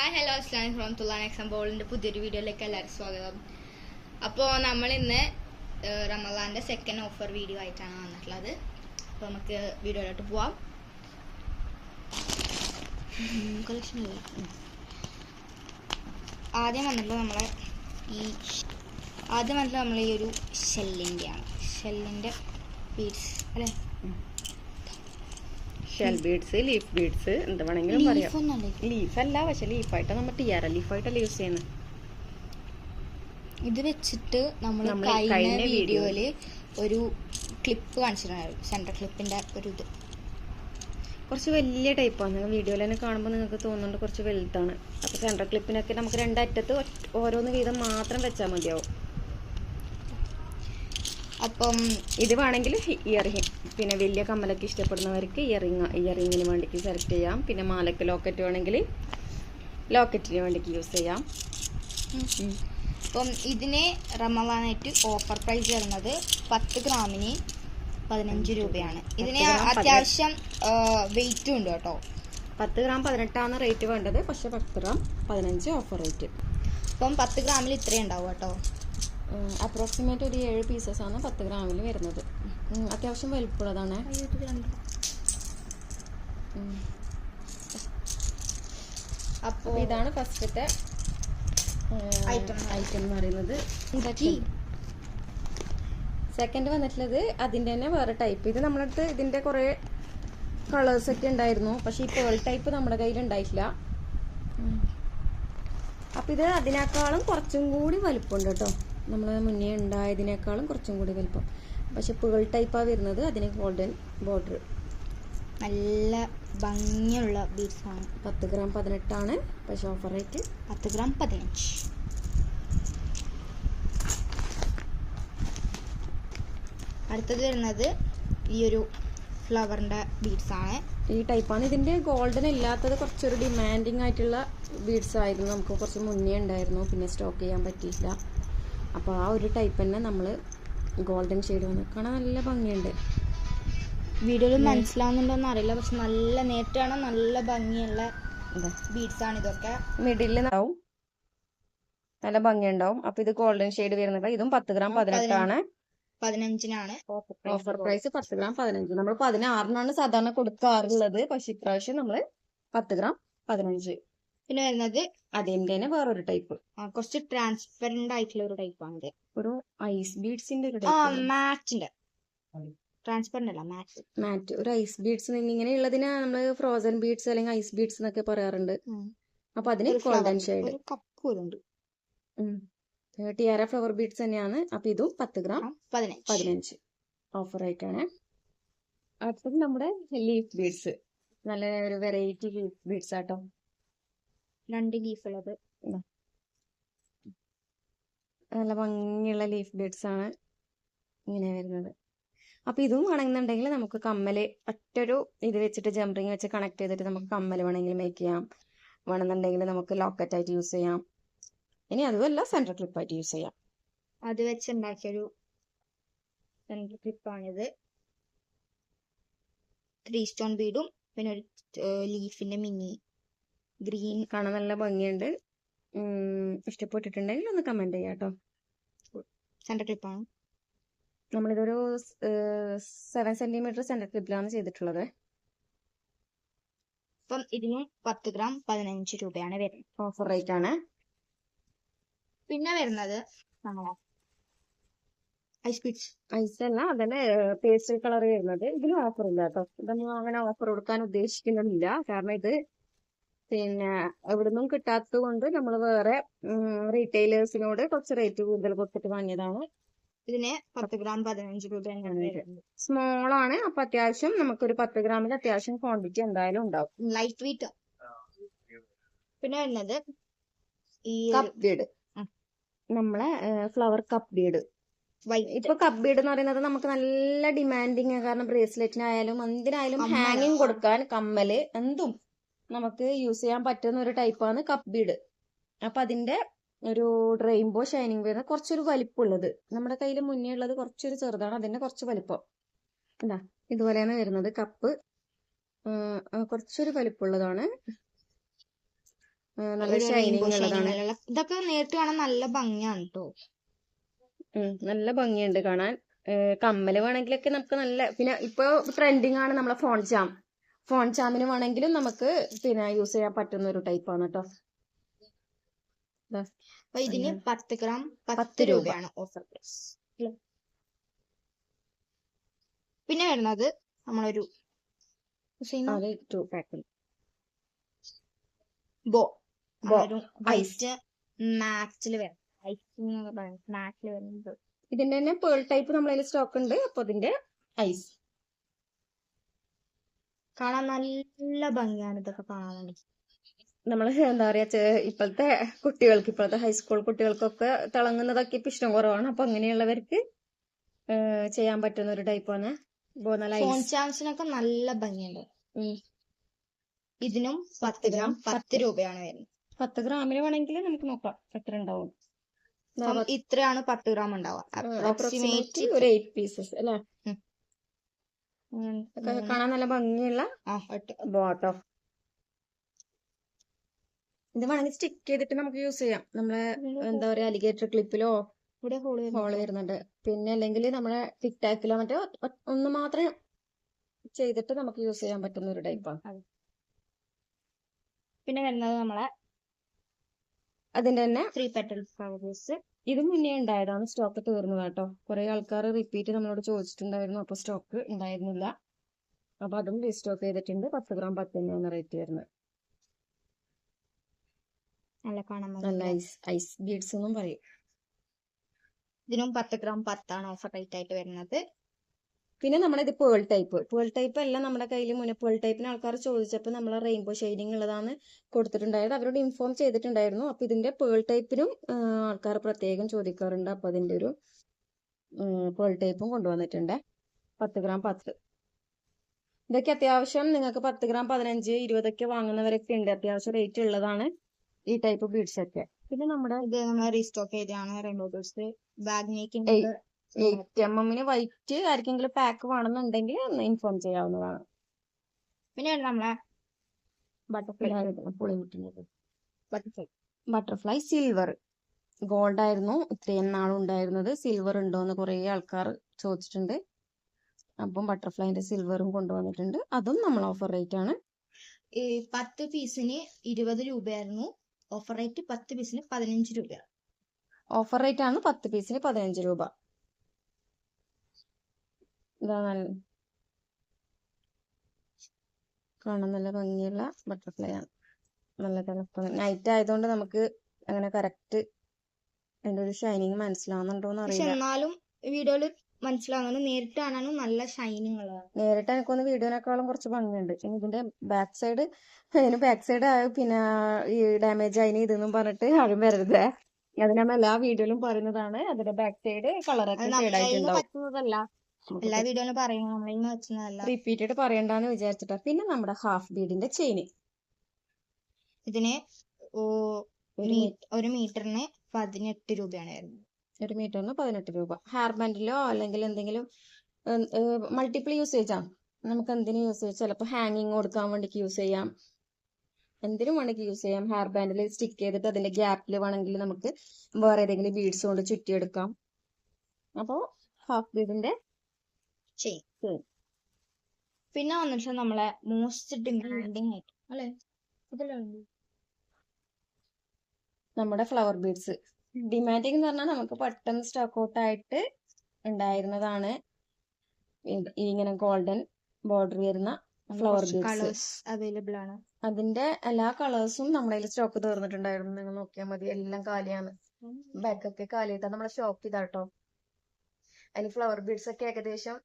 Hi hello Aslam from തുലാൻ എക്സാം ബോളിന്റെ പുതിയൊരു വീഡിയോയിലേക്ക് എല്ലാവർക്കും സ്വാഗതം. അപ്പോൾ നമ്മൾ ഇന്ന് റമദാന്റെ സെക്കൻഡ് ഓഫർ വീഡിയോ ആയിട്ടാണ് വന്നിട്ടുള്ളത്. അപ്പോൾ നമുക്ക് വീഡിയോയിലോട്ട് പോവാം. കളക്ഷൻ ആദ്യം വന്നിട്ടുള്ളത് നമ്മളെ ഈ ആദ്യം വന്നിട്ടുള്ളത് നമ്മളെ ഈ ഒരു ഷെല്ലിന്റെയാണ് ഷെല്ലിന്റെ ബീഡ്സ് അല്ലേ? ഷെൽ ബീഡ്സ് ലീഫ് ബീഡ്സ് എന്ത് വേണമെങ്കിലും പറയാം. ലീഫ് അല്ല പക്ഷെ ലീഫായിട്ട് നമ്മൾ ടിയാറ ലീഫായിട്ടല്ല യൂസ് ചെയ്യുന്നത്. ഇത് വെച്ചിട്ട് നമ്മൾ കഴിഞ്ഞ വീഡിയോയിൽ ഒരു ക്ലിപ്പ് കാണിച്ചിട്ടുണ്ടായിരുന്നു സെൻട്രൽ ക്ലിപ്പിന്റെ ഒരു ഇത്. കുറച്ച് വലിയ ടൈപ്പാണ് നിങ്ങൾ വീഡിയോയിൽ തന്നെ കാണുമ്പോൾ നിങ്ങൾക്ക് തോന്നുന്നുണ്ട് കുറച്ച് വലുതാണ്. അപ്പോൾ സെൻട്രൽ ക്ലിപ്പിനൊക്കെ നമുക്ക് രണ്ടറ്റത്ത് ഓരോന്ന് വീതം മാത്രം വെച്ചാൽ മതിയാവും. അപ്പം ഇത് വേണമെങ്കിൽ ഇയറിങ് പിന്നെ വലിയ കമ്മലൊക്കെ ഇഷ്ടപ്പെടുന്നവർക്ക് ഇയറിങ് ഇയറിങ്ങിന് വേണ്ടിക്ക് സെലക്ട് ചെയ്യാം. പിന്നെ മാലക്ക് ലോക്കറ്റ് വേണമെങ്കിൽ ലോക്കറ്റിന് വേണ്ടിക്ക് യൂസ് ചെയ്യാം. അപ്പം ഇതിന് റമവാനായിട്ട് ഓഫർ പ്രൈസ് വരുന്നത് പത്ത് ഗ്രാമിന് പതിനഞ്ച് രൂപയാണ്. ഇതിന് അത്യാവശ്യം വെയിറ്റും ഉണ്ട് കേട്ടോ. പത്ത് ഗ്രാം പതിനെട്ടാണ് റേറ്റ് വേണ്ടത്. പക്ഷെ പത്ത് ഗ്രാം പതിനഞ്ച് ഓഫർ റേറ്റ്. അപ്പം പത്ത് ഗ്രാമിൽ ഇത്രയും ഉണ്ടാവും കേട്ടോ. അപ്രോക്സിമേറ്റ് ഒരു ഏഴ് പീസസ് ആണ് പത്ത് ഗ്രാമിൽ വരുന്നത്. അത്യാവശ്യം വലുപ്പുള്ളതാണ്. അപ്പോൾ ഇതാണ് ഫസ്റ്റത്തെ ഐറ്റം ഐറ്റം എന്ന് പറയുന്നത്. സെക്കൻഡ് വന്നിട്ടുള്ളത് അതിന്റെ തന്നെ വേറെ ടൈപ്പ് ഇത് നമ്മുടെ അടുത്ത് ഇതിന്റെ കുറേ കളേഴ്സ് ഒക്കെ ഉണ്ടായിരുന്നു. പക്ഷെ ഈ പേൾ ടൈപ്പ് നമ്മുടെ കയ്യിൽ ഉണ്ടായിട്ടില്ല. അപ്പം ഇത് അതിനേക്കാളും കുറച്ചും കൂടി വലിപ്പമുണ്ട് കേട്ടോ. നമ്മൾ മുന്നേ ഉണ്ടായതിനേക്കാളും കുറച്ചും കൂടി വലിപ്പം. പക്ഷെ പേൾ ടൈപ്പാണ് വരുന്നത് അതിന് ഗോൾഡൻ ബോർഡർ നല്ല ഭംഗിയുള്ള ബീഡ്സ് ആണ്. പത്ത് ഗ്രാം പതിനെട്ടാണ്. പക്ഷെ ഓഫർ റേറ്റ് പത്ത് ഗ്രാം പതിനഞ്ച്. അടുത്തത് വരുന്നത് ഈ ഒരു ഫ്ലവറിന്റെ ബീഡ്സ് ആണ്. ഈ ടൈപ്പാണ് ഇതിന്റെ ഗോൾഡൻ ഇല്ലാത്തത് കുറച്ചൊരു ഡിമാൻഡിങ് ആയിട്ടുള്ള ബീഡ്സ് ആയിരുന്നു. നമുക്ക് കുറച്ച് മുന്നേ ഉണ്ടായിരുന്നു. പിന്നെ സ്റ്റോക്ക് ചെയ്യാൻ പറ്റിയില്ല. അപ്പോൾ ആ ഒരു ടൈപ്പ് തന്നെ നമ്മൾ ഗോൾഡൻ ഷെയ്ഡ് വന്നു. കാണാൻ നല്ല ഭംഗിയുണ്ട്. വീഡിയോയിൽ മനസ്സിലാവുന്നുണ്ടോന്ന് അറിയില്ല. പക്ഷെ നല്ല നേരിട്ട് നല്ല ഭംഗിയുള്ള ബീഡ്സ് ആണ് ഇതൊക്കെ. മിഡിൽ ഉണ്ടാവും നല്ല ഭംഗിയുണ്ടാവും. അപ്പൊ ഇത് ഗോൾഡൻ ഷെയ്ഡ് വരുന്നത് ഇതും പത്ത് ഗ്രാം പതിനെട്ടാണ്. പതിനഞ്ചിനാണ്. ഓഫർ പ്രൈസ് പത്ത് ഗ്രാം പതിനഞ്ച്. നമ്മൾ പതിനാറിനാണ് സാധാരണ കൊടുക്കാറുള്ളത്. പക്ഷെ ഇപ്രാവശ്യം നമ്മൾ പത്ത് ഗ്രാം പതിനഞ്ച്. പിന്നെ വരുന്നത് അതിന്റെ തന്നെ വേറൊരു ടൈപ്പ് കുറച്ച് ട്രാൻസ്പെറന്റ് ആയിട്ടുള്ള ഒരു ടൈപ്പ് ആണ് ഇത് ഒരു ഐസ് ബീഡ്സിന്റെ ഒരു മാറ്റിന്റെ ട്രാൻസ്പെറന്റ് അല്ല മാറ്റ് മാറ്റ് ഒരു ഐസ് ബീഡ്സ് ഇങ്ങനെ ഉള്ളതിനെ നമ്മൾ ഫ്രോസൺ ബീഡ്സ് അല്ലെങ്കിൽ ഐസ് ബീഡ്സ് എന്നൊക്കെ പറയാറുണ്ട്. അപ്പൊ അതിന് ഗോൾഡൻ ഷെയ്ഡ് കപ്പ് പോലും ഉണ്ട് ടിയാര ഫ്ലവർ ബീഡ്സ് തന്നെയാണ്. അപ്പൊ ഇതും പത്ത് ഗ്രാം പതിനഞ്ച്. പതിനഞ്ച്. ഓഫർ ആയിട്ടാണ് അടുത്തത് നമ്മുടെ ലീഫ് ബീഡ്സ് നല്ല ഒരു വെറൈറ്റി ലീഫ് ബീഡ്സ് ആട്ടോ. രണ്ട് ലീഫ് ഉള്ളത് നല്ല ഭംഗിയുള്ള ലീഫ് ബീഡ്സ് ആണ് ഇങ്ങനെ വരുന്നത്. അപ്പൊ ഇതും വേണമെന്നുണ്ടെങ്കിൽ നമുക്ക് കമ്മൽ ഒറ്റൊരു ഇത് വെച്ചിട്ട് ജംറിങ് വെച്ച് കണക്ട് ചെയ്തിട്ട് നമുക്ക് കമ്മൽ വേണമെങ്കിൽ മേക്ക് ചെയ്യാം. വേണമെന്നുണ്ടെങ്കിൽ നമുക്ക് ലോക്കറ്റ് ആയിട്ട് യൂസ് ചെയ്യാം. ഇനി അതുമല്ല സെൻട്രൽ ക്ലിപ്പ് ആയിട്ട് യൂസ് ചെയ്യാം. അത് വെച്ച് ഉണ്ടാക്കിയൊരു സെൻട്രൽ ക്ലിപ്പാണിത് ത്രീ സ്റ്റോൺ ബീഡും പിന്നെ ഒരു ലീഫിന്റെ മിനി ഗ്രീൻ കാണാൻ നല്ല ഭംഗിയുണ്ട്. ഇഷ്ടപ്പെട്ടിട്ടുണ്ടെങ്കിൽ ഒന്ന് കമന്റ് ചെയ്യാം കേട്ടോ സെൻട്രൽ ക്ലിപ്പാണ് നമ്മളിതൊരു സെവൻ സെന്റിമീറ്റർ സെന്റർ ക്ലിപ്പിലാണ് ചെയ്തിട്ടുള്ളത്. അപ്പം ഇതിന് പത്ത് ഗ്രാം പതിനഞ്ച് രൂപയാണ് വരുന്നത്. ഓഫർ റേറ്റ് ആണ്. പിന്നെ വരുന്നത് നമ്മളെ ഐസ് ബീഡ്സ് ഐസ് അല്ല അതന്നെ പേസ്റ്റൽ കളർ വരുന്നത്. ഇതിന് ഓഫർ ഇല്ല കേട്ടോ ഇതൊന്നും അങ്ങനെ ഓഫർ കൊടുക്കാൻ ഉദ്ദേശിക്കുന്നില്ല കാരണം ഇത് പിന്നെ എവിടുന്നും കിട്ടാത്തത് കൊണ്ട് നമ്മൾ വേറെ റീറ്റെയിലേഴ്സിനോട് കുറച്ച് റേറ്റ് കൂടുതൽ കൊടുത്തിട്ട് വാങ്ങിയതാണ്. ഇതിന് പത്ത് ഗ്രാം പതിനഞ്ച് രൂപ സ്മോൾ ആണ് അപ്പൊ അത്യാവശ്യം നമുക്കൊരു പത്ത് ഗ്രാമിൽ അത്യാവശ്യം ക്വാണ്ടിറ്റി എന്തായാലും ഉണ്ടാവും. ലൈറ്റ് വെയിറ്റ് പിന്നെ വരുന്നത് ഈ കപ്പ് ബീഡ് നമ്മളെ ഫ്ലവർ കപ്പ് ബീഡ് ഇപ്പൊ കപ്പ് ബീഡ് എന്ന് പറയുന്നത് നമുക്ക് നല്ല ഡിമാൻഡിങ് കാരണം ബ്രേസ്ലെറ്റിനായാലും എന്തിനായാലും. ഹാങ്ങിങ് കൊടുക്കാൻ കമ്മൽ എന്തും. നമുക്ക് യൂസ് ചെയ്യാൻ പറ്റുന്ന ഒരു ടൈപ്പാണ് കപ്പ് ബീഡ് അപ്പൊ അതിന്റെ ഒരു റെയിൻബോ ഷൈനിങ് വരുന്ന കുറച്ചൊരു വലിപ്പമുള്ളത് നമ്മുടെ കയ്യിൽ മുന്നേ ഉള്ളത് കുറച്ചൊരു ചെറുതാണ് അതിന്റെ കുറച്ച് വലിപ്പം. എന്താ ഇതുപോലെയാണ് വരുന്നത് കപ്പ് കുറച്ചൊരു വലിപ്പമുള്ളതാണ് നല്ല ഷൈനിങ് ഉള്ളതാണ്. ഇതൊക്കെ നേരിട്ട് കാണാൻ നല്ല ഭംഗിയാണ് കേട്ടോ നല്ല ഭംഗിയുണ്ട് കാണാൻ. കമ്മൽ വേണമെങ്കിലൊക്കെ നമുക്ക് നല്ല പിന്നെ ഇപ്പൊ ട്രെൻഡിങ് ആണ് നമ്മളെ ഫോൺ ചാം ഫോൺ ചാമിന് വേണമെങ്കിലും നമുക്ക് പിന്നെ യൂസ് ചെയ്യാൻ പറ്റുന്ന ഒരു ടൈപ്പാണ് കേട്ടോ അപ്പൊ ഇതിന്. പത്ത് ഗ്രാം പത്ത് പത്ത് രൂപ. രൂപയാണ് ഓഫർ പ്രൈസ് പിന്നെ വരുന്നത് നമ്മളൊരു ബോ. വൈറ്റ് മാറ്റിൽ വരും. വൈറ്റ് മാറ്റിൽ വരുന്നത്. ഇതിന്റെ തന്നെ പേൾ ടൈപ്പ് നമ്മളതിൽ സ്റ്റോക്ക് ഉണ്ട്. അപ്പൊ അതിന്റെ ഐസ് കാണാൻ നല്ല ഭംഗിയാണ് ഇതൊക്കെ കാണാൻ. വേണ്ടി നമ്മൾ എന്താ പറയാ ഇപ്പോഴത്തെ കുട്ടികൾക്ക് ഇപ്പോഴത്തെ ഹൈസ്കൂൾ കുട്ടികൾക്കൊക്കെ തിളങ്ങുന്നതൊക്കെ ഇപ്പൊ ഇഷ്ടം കുറവാണ്. അപ്പൊ അങ്ങനെയുള്ളവർക്ക് ചെയ്യാൻ പറ്റുന്ന ഒരു ടൈപ്പാണ് ചാംസിനൊക്കെ നല്ല ഭംഗിയുണ്ട്. ഇതിനും പത്ത് ഗ്രാം പത്ത് രൂപയാണ് വരുന്നത്. പത്ത് ഗ്രാമിന് വേണമെങ്കിൽ നമുക്ക് നോക്കാം എത്ര ഉണ്ടാവും. ഇത്രയാണ് പത്ത് ഗ്രാം ഉണ്ടാവുക. അപ്രോക്സിമേറ്റ് ഒരു എയ്റ്റ് പീസസ് അല്ലേ? കാണാൻ നല്ല ഭംഗിയുള്ള ബോട്ടോ. ഇത് വേണമെങ്കിൽ സ്റ്റിക്ക് ചെയ്തിട്ട് നമുക്ക് യൂസ് ചെയ്യാം. നമ്മളെ എന്താ പറയാ അലിഗേറ്റർ ക്ലിപ്പിലോ ഇവിടെ ഹോൾ ഹോൾ വരുന്നുണ്ട്. പിന്നെ അല്ലെങ്കിൽ നമ്മളെ ടിക് ടാക്കിലോ മറ്റോ ഒന്ന് മാത്രം ചെയ്തിട്ട് നമുക്ക് യൂസ് ചെയ്യാൻ പറ്റുന്ന ഒരു ടൈപ്പാണ് പിന്നെ വരുന്നത് നമ്മളെ അതിന്റെ തന്നെ ത്രീ പെറ്റൽ ഫ്ലവേഴ്സ് ഇത് മുന്നേ ഉണ്ടായതാണ് സ്റ്റോക്ക് തീർന്നു കേട്ടോ. കുറെ ആൾക്കാർ റിപ്പീറ്റ് നമ്മളോട് ചോദിച്ചിട്ടുണ്ടായിരുന്നു അപ്പൊ സ്റ്റോക്ക് ഉണ്ടായിരുന്നില്ല. അപ്പൊ അതും റീസ്റ്റോക്ക് ചെയ്തിട്ടുണ്ട്. പത്ത് ഗ്രാം പത്ത് തന്നെയാണ് റേറ്റ് വരുന്നത്. നല്ല കാണാൻ നല്ല ഐസ് ഐസ് ബീഡ്സ് എന്നും പറയും. ഇതിനും പത്ത് ഗ്രാം പത്താണ് ഓഫർ റേറ്റ് ആയിട്ട് വരുന്നത്. പിന്നെ നമ്മുടെ ഇത് പേൾ ടൈപ്പ് പേൾ ടൈപ്പ് അല്ല നമ്മുടെ കയ്യിൽ മുന്നേ പേൾ ടൈപ്പിന് ആൾക്കാർ ചോദിച്ചപ്പോൾ നമ്മൾ റെയിൻബോ ഷെയ്ഡിങ് ഉള്ളതാണ് കൊടുത്തിട്ടുണ്ടായത്. അവരോട് ഇൻഫോം ചെയ്തിട്ടുണ്ടായിരുന്നു. അപ്പൊ ഇതിന്റെ പേൾ ടൈപ്പിനും ആൾക്കാർ പ്രത്യേകം ചോദിക്കാറുണ്ട്. അപ്പൊ അതിന്റെ ഒരു പേൾ ടൈപ്പും കൊണ്ടുവന്നിട്ടുണ്ട്. പത്ത് ഗ്രാം പത്ത്. ഇതൊക്കെ അത്യാവശ്യം നിങ്ങൾക്ക് പത്ത് ഗ്രാം പതിനഞ്ച് ഇരുപതൊക്കെ വാങ്ങുന്നവരൊക്കെ ഉണ്ട്. അത്യാവശ്യം റേറ്റ് ഉള്ളതാണ് ഈ ടൈപ്പ് ബീഡ്സൊക്കെ പിന്നെ നമ്മുടെ റീസ്റ്റോക്ക് ചെയ്തതാണ്? റെയിൻബോ ബീഡ്സ് ബാഗ് മേക്കിംഗ് എമ്മിന് വൈറ്റ് ആർക്കെങ്കിലും പാക്ക് വേണമെന്നുണ്ടെങ്കിൽ ഒന്ന് ഇൻഫോം ചെയ്യാവുന്നതാണ്. പിന്നെ നമ്മളെ butterfly butterfly butterfly silver gold ആയിരുന്നു. ഇത്രയും നാളുണ്ടായിരുന്നത് സിൽവർ ഉണ്ടോന്ന് കുറേ ആൾക്കാർ ചോദിച്ചിട്ടുണ്ട്. അപ്പം ബട്ടർഫ്ലൈന്റെ സിൽവറും കൊണ്ടുവന്നിട്ടുണ്ട്. അതും നമ്മൾ ഓഫർ റേറ്റ് ആണ്. പത്ത് പീസിന് ഇരുപത് രൂപയായിരുന്നു. ഓഫർ റേറ്റ് പത്ത് പീസിന് പതിനഞ്ച് രൂപയാണ്. ഓഫർ റേറ്റ് ആണ് പത്ത് പീസിന് പതിനഞ്ച് രൂപ. ഇതാ നല്ല കാണാൻ നല്ല ഭംഗിയുള്ള ബട്ടർഫ്ലൈ ആണ്. നല്ല തിളപ്പം നൈറ്റ് ആയതുകൊണ്ട് നമുക്ക് അങ്ങനെ കറക്റ്റ് അതിന്റെ ഒരു ഷൈനിങ് മനസ്സിലാവുന്നുണ്ടോന്ന് അറിയില്ല. എന്നാലും വീഡിയോയിൽ മനസ്സിലാകുന്നത് നേരിട്ട് കാണാനും നല്ല ഷൈനിങ് നേരിട്ട് എനിക്കൊന്ന് വീഡിയോനേക്കാളും കുറച്ച് ഭംഗിയുണ്ട്. ഇതിന്റെ ബാക്ക് സൈഡ് അതിന് ബാക്ക് സൈഡ് പിന്നെ ഈ ഡാമേജ് അതിന് ഇതെന്നും പറഞ്ഞിട്ട് ആരും വരരുത്. അത് നമ്മൾ എല്ലാ വീഡിയോയിലും പറയുന്നതാണ്. അതിന്റെ ബാക്ക് സൈഡ് കളറൊക്കെ ഷെയ്ഡ് നമ്മളെ ആയിട്ടുണ്ടാവും. പറ്റുന്നതല്ല. എല്ലാ വീഡിയോയിലും പറയണം റിപ്പീറ്റഡ് പറയണ്ടെന്ന് വിചാരിച്ചിട്ടാ. പിന്നെ നമ്മുടെ ഹാഫ് ബീഡിന്റെ ചെയിന് ഇതിന് ഒരു മീറ്ററിന് പതിനെട്ട് രൂപയാണ് വരുന്നത്. ഒരു മീറ്ററിന് പതിനെട്ട് രൂപ. ഹെയർ ബാൻഡിലോ അല്ലെങ്കിൽ എന്തെങ്കിലും മൾട്ടിപ്പിൾ യൂസേജ് ആണ് നമുക്ക് എന്തിനും യൂസ് ചെയ്യാം? ചിലപ്പോൾ ഹാങ്ങിങ് കൊടുക്കാൻ വേണ്ടിക്ക് യൂസ് ചെയ്യാം. എന്തിനും വേണമെങ്കിൽ യൂസ് ചെയ്യാം. ഹെയർ ബാൻഡിൽ സ്റ്റിക്ക് ചെയ്തിട്ട് അതിന്റെ ഗ്യാപ്പിൽ വേണമെങ്കിൽ നമുക്ക് വേറെ ഏതെങ്കിലും ബീഡ്സ് കൊണ്ട് ചുറ്റിയെടുക്കാം. അപ്പോൾ ഹാഫ് ബീഡിന്റെ ചെയ്യും. പിന്നെ വന്നിട്ട് നമ്മളെ മോസ്റ്റ് ഡിമാൻഡിങ് ആയിട്ട് അല്ലെ? നമ്മുടെ ഫ്ലവർ ബീഡ്സ് ഡിമാൻഡിങ് എന്ന് പറഞ്ഞാൽ നമുക്ക് പെട്ടെന്ന് സ്റ്റോക്ക് ഔട്ട് ആയിട്ട് ഉണ്ടായിരുന്നതാണ്. ഇത് ഇങ്ങനെ ഗോൾഡൻ ബോർഡർ വരുന്ന ഫ്ലവർ ബീഡ്സ് അവൈലബിൾ ആണ്. അതിന്റെ എല്ലാ കളേഴ്സും നമ്മുടെ കയ്യിൽ സ്റ്റോക്ക് തീർന്നിട്ടുണ്ടായിരുന്നു. നിങ്ങൾ നോക്കിയാൽ മതി എല്ലാം കാലിയാണ്. ബാക്കൊക്കെ കാലി ചെയ്താൽ നമ്മളെ ഷോപ്പ് ഇതാട്ടോ അതിൽ ഫ്ലവർ ബീഡ്സ് ഒക്കെ ഏകദേശം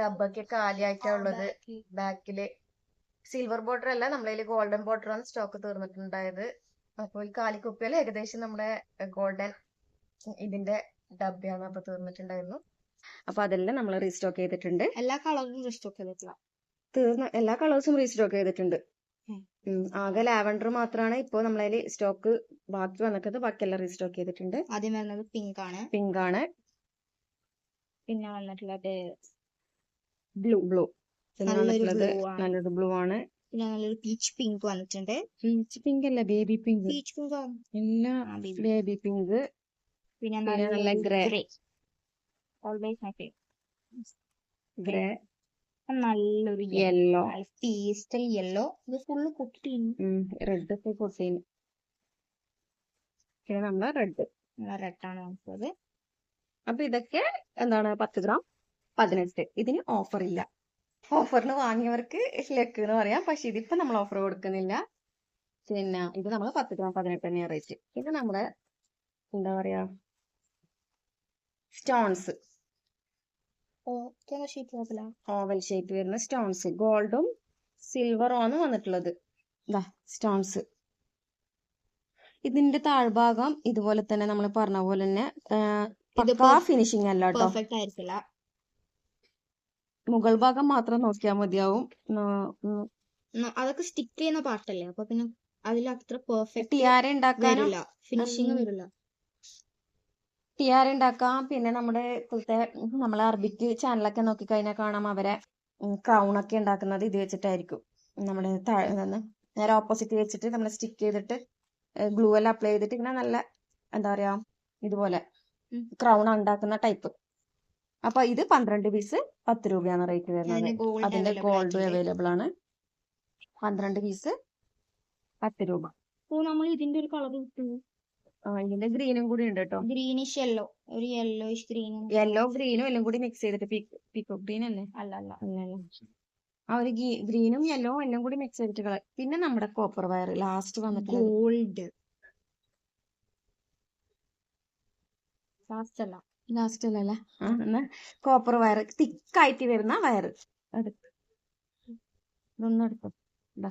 ഡബ്ബൊക്കെ കാലിയായിട്ടാ ഉള്ളത്. ബാക്കിൽ സിൽവർ ബോർഡർ അല്ല നമ്മളതിൽ ഗോൾഡൻ ബോർഡർ ആണ് സ്റ്റോക്ക് തീർന്നിട്ടുണ്ടായത്. അപ്പോൾ ഈ കാലിക്കുപ്പികൾ ഏകദേശം നമ്മുടെ ഗോൾഡൻ ഇതിന്റെ ഡബ്ബയാണ് അപ്പൊ തീർന്നിട്ടുണ്ടായിരുന്നു. അപ്പൊ അതെല്ലാം നമ്മൾ റീസ്റ്റോക്ക് ചെയ്തിട്ടുണ്ട്. എല്ലാ കളറും റീസ്റ്റോക്ക് ചെയ്തിട്ടില്ല. തീർന്ന എല്ലാ കളേഴ്സും റീസ്റ്റോക്ക് ചെയ്തിട്ടുണ്ട്. ആകെ ലാവൻഡർ മാത്രമാണ് ഇപ്പോ നമ്മളതിൽ സ്റ്റോക്ക് ബാക്കി വന്നിട്ടത് ബാക്കിയെല്ലാം റീസ്റ്റോക്ക് ചെയ്തിട്ടുണ്ട്. ആദ്യം വരുന്നത് പിങ്ക് ആണ്. പിങ്ക് ആണ്. പിന്നെ വന്നിട്ടുള്ളത് ബ്ലൂ ബ്ലൂ നല്ലൊരു ബ്ലൂ ആണ്. പിന്നെ നല്ലൊരു പീച്ച് പിങ്ക് വന്നിട്ടുണ്ട്. പീച്ച് പിങ്ക് അല്ല ബേബി പിങ്ക് പീച്ച് പിങ്ക് എല്ലാ ബേബി പിങ്ക് പിന്നെ നല്ല. Grey always my favourite grey നല്ലൊരു യെല്ലോ പേസ്റ്റൽ യെല്ലോ ഇത് ഫുള്ള് കുട്ടി റെഡ് ഒക്കെ കൊട്ടീന് നമ്മൾ റെഡ് ആണ് നമുക്കത് അപ്പൊ ഇതൊക്കെ എന്താണ് പത്ത് ഗ്രാം പതിനെട്ട്. ഇതിന് ഓഫർ ഇല്ല. ഓഫറിന് വാങ്ങിയവർക്ക് ലക്ക് എന്ന് പറയാം. പക്ഷെ ഇതിപ്പോ നമ്മൾ ഓഫർ കൊടുക്കുന്നില്ല. പിന്നെ ഇത് നമ്മൾ പത്ത് ഗ്രാം പതിനെട്ട് തന്നെയാണ് റേറ്റ് ഇത് നമ്മുടെ എന്താ പറയാ? സ്റ്റോൺസ് ഓവൽ ഷേപ്പ് വരുന്ന സ്റ്റോൺസ് ഗോൾഡും സിൽവറും ആണ് വന്നിട്ടുള്ളത്. ഇതാ സ്റ്റോൺസ് ഇതിന്റെ താഴ്ഭാഗം ഇതുപോലെ തന്നെ നമ്മൾ പറഞ്ഞ പോലെ തന്നെ ഫിനിഷിംഗ് അല്ല കേട്ടോ. മുകൾ ഭാഗം മാത്രം നോക്കിയാൽ മതിയാവും. അതൊക്കെ സ്റ്റിക്ക് ചെയ്യുന്ന പാർട്ടല്ലേ അപ്പൊ പിന്നെ അതിൽ അത്ര പെർഫെക്റ്റ് ടിയാര ഉണ്ടാക്കാനും? ഫിനിഷിങ് വരില്ല. ടിയാര ഉണ്ടാക്കാം. പിന്നെ നമ്മുടെ ഇപ്പോഴത്തെ നമ്മളെ അറബിക്ക് ചാനലൊക്കെ നോക്കി കഴിഞ്ഞാൽ കാണാം അവരെ ക്രൗൺ ഒക്കെ ഉണ്ടാക്കുന്നത് ഇത് വെച്ചിട്ടായിരിക്കും. നമ്മുടെ താഴെ നേരെ ഓപ്പോസിറ്റ് വെച്ചിട്ട് നമ്മൾ സ്റ്റിക്ക് ചെയ്തിട്ട് ഗ്ലൂ എല്ലാം അപ്ലൈ ചെയ്തിട്ട് ഇങ്ങനെ നല്ല എന്താ പറയാ ഇതുപോലെ. ക്രൗൺ ഉണ്ടാക്കുന്ന ടൈപ്പ് അപ്പൊ ഇത് പന്ത്രണ്ട് പീസ് പത്ത് രൂപയാണ് റേറ്റ് വരുന്നത്. അതിന്റെ ഗോൾഡ് അവൈലബിൾ ആണ്. പന്ത്രണ്ട് പീസ് പത്ത് രൂപ. നമ്മൾ ഇതിന്റെ ഒരു കളർ ഇതിന്റെ ഗ്രീനും കൂടി ഉണ്ട് കേട്ടോ ഗ്രീനിഷ് യെല്ലോ ഒരു യെല്ലോയിഷ് ഗ്രീൻ യെല്ലോ ഗ്രീനും എല്ലാം കൂടി മിക്സ് ചെയ്തിട്ട് പീക്കോ ഗ്രീൻ അല്ലേ? അല്ല അല്ല. ആ ഒരു ഗ്രീനും യെല്ലോ എല്ലാം കൂടി മിക്സ് ചെയ്തിട്ട് കളർ പിന്നെ നമ്മുടെ കോപ്പർ വയർ ലാസ്റ്റ് വന്നിട്ട് ഗോൾഡ് ലാസ്റ്റ് അല്ല. ലാസ്റ്റ് അല്ലല്ലേ ആ എന്നാ കോപ്പർ വയർ തിക്കായിട്ട് വരുന്ന വയർ എടുത്ത്. ഇതൊന്നും ഇതാ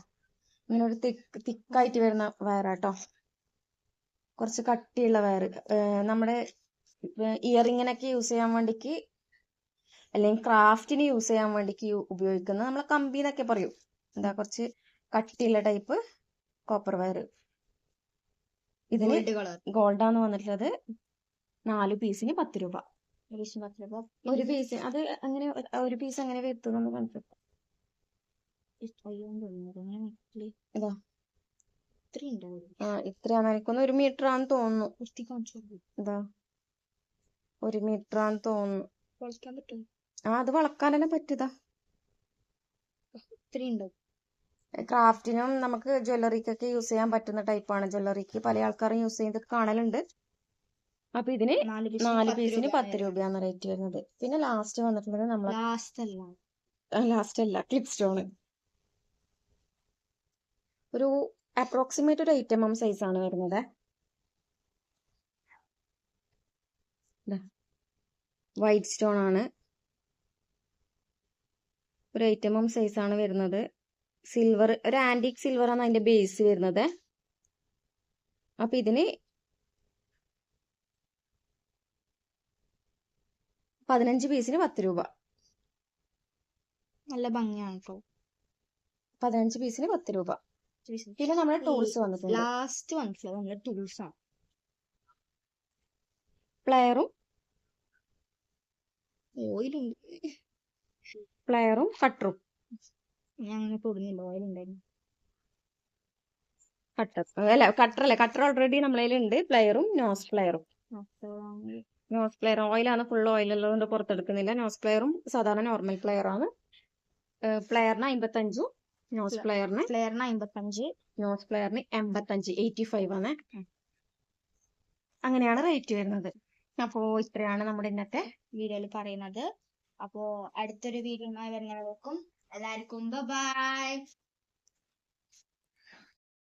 ഇങ്ങനെ ഒരു തിക്ക് തിക്കായിട്ട് വരുന്ന വയറാട്ടോ കുറച്ച് കട്ടിയുള്ള വയർ നമ്മുടെ ഇയറിങ്ങിനൊക്കെ യൂസ് ചെയ്യാൻ വേണ്ടിക്ക് അല്ലെങ്കിൽ ക്രാഫ്റ്റിന് യൂസ് ചെയ്യാൻ വേണ്ടിക്ക് ഉപയോഗിക്കുന്നത് ഉപയോഗിക്കുന്ന നമ്മളെ കമ്പി എന്നൊക്കെ പറയും. എന്താ കുറച്ച് കട്ടിയുള്ള ടൈപ്പ് കോപ്പർ വയർ ഇതിന് ഗോൾഡാന്ന് വന്നിട്ടുള്ളത് നാല് പീസിന് പത്ത് രൂപ. ഒരു പീസ് അത് അങ്ങനെ ഒരു- പീസ് അങ്ങനെ വരുത്തുന്നു കണ്ടിട്ട് ഇതാ. ആ ഇത്രയാണ്. എനിക്കൊന്ന് ഒരു മീറ്റർ ആണെന്ന് തോന്നുന്നു ഇതാ. ഒരു മീറ്റർ ആണെന്ന് തോന്നുന്നു ആ അത് വളക്കാൻ തന്നെ പറ്റുതാ. ഉണ്ട് ക്രാഫ്റ്റിനും നമുക്ക് ജ്വല്ലറിക്കൊക്കെ യൂസ് ചെയ്യാൻ പറ്റുന്ന ടൈപ്പാണ്. ജ്വല്ലറിക്ക് പല ആൾക്കാരും യൂസ് ചെയ്ത് കാണലുണ്ട്. അപ്പൊ ഇതിന് നാല് പീസിന് പത്ത് രൂപയാണ് റേറ്റ് വരുന്നത്. പിന്നെ ലാസ്റ്റ് വന്നിട്ടുള്ളത് നമ്മളെ ലാസ്റ്റ് അല്ല. ലാസ്റ്റ് അല്ല ക്ലിപ്പ് സ്റ്റോൺ ഒരു അപ്രോക്സിമേറ്റ് ഒരു എയ്റ്റ് എം എം സൈസ് ആണ് വരുന്നത്. വൈറ്റ് സ്റ്റോൺ ആണ്. ഒരു എയ്റ്റ് എം എം സൈസ് ആണ് വരുന്നത്. സിൽവർ ഒരു ആന്റിക് സിൽവർ ആണ് അതിന്റെ ബേസ് വരുന്നത്. അപ്പൊ ഇതിന് പതിനഞ്ച് പീസിന് പത്ത് രൂപ. നല്ല ഭംഗിയാണ് കേട്ടോ പതിനഞ്ച് പീസിന് പത്ത് രൂപ. പിന്നെ നമ്മുടെ ടൂൾസ് വന്നിട്ടുണ്ട്. ലാസ്റ്റ് വന്നിട്ടുള്ളത് നമ്മുടെ ടൂൾസ് ആണ്. പ്ലെയറും ഓയിലുണ്ട് പ്ലെയറും കട്ടറും ഞാൻ അങ്ങനെ പൊടുന്നില്ല ഓയിൽ ഉണ്ടായിരുന്നു. കട്ടർ അല്ല കട്ടർ അല്ല കട്ടർ ഓൾറെഡി നമ്മളതിലുണ്ട് പ്ലെയറും നോസ് പ്ലെയറും നോസ് പ്ലെയർ ഓയിലാണ് ഫുൾ ഓയിൽ ഉള്ളതുകൊണ്ട് പുറത്തെടുക്കുന്നില്ല. നോസ് പ്ലെയറും സാധാരണ നോർമൽ പ്ലെയർ ആണ് പ്ലെയറിന് അമ്പത്തഞ്ചും നോസ് പ്ലെയറിന് പ്ലെയറിന് അമ്പത്തഞ്ച് നോസ് പ്ലെയറിന് എൺപത്തഞ്ച് എയ്റ്റി ഫൈവ് ആണ് അങ്ങനെയാണ് റേറ്റ് വരുന്നത്. അപ്പോ ഇത്രയാണ് നമ്മുടെ ഇന്നത്തെ വീഡിയോയിൽ പറയുന്നത്. അപ്പോ അടുത്തൊരു വീഡിയോ വരുന്നവർക്കും എല്ലാവർക്കും ബൈ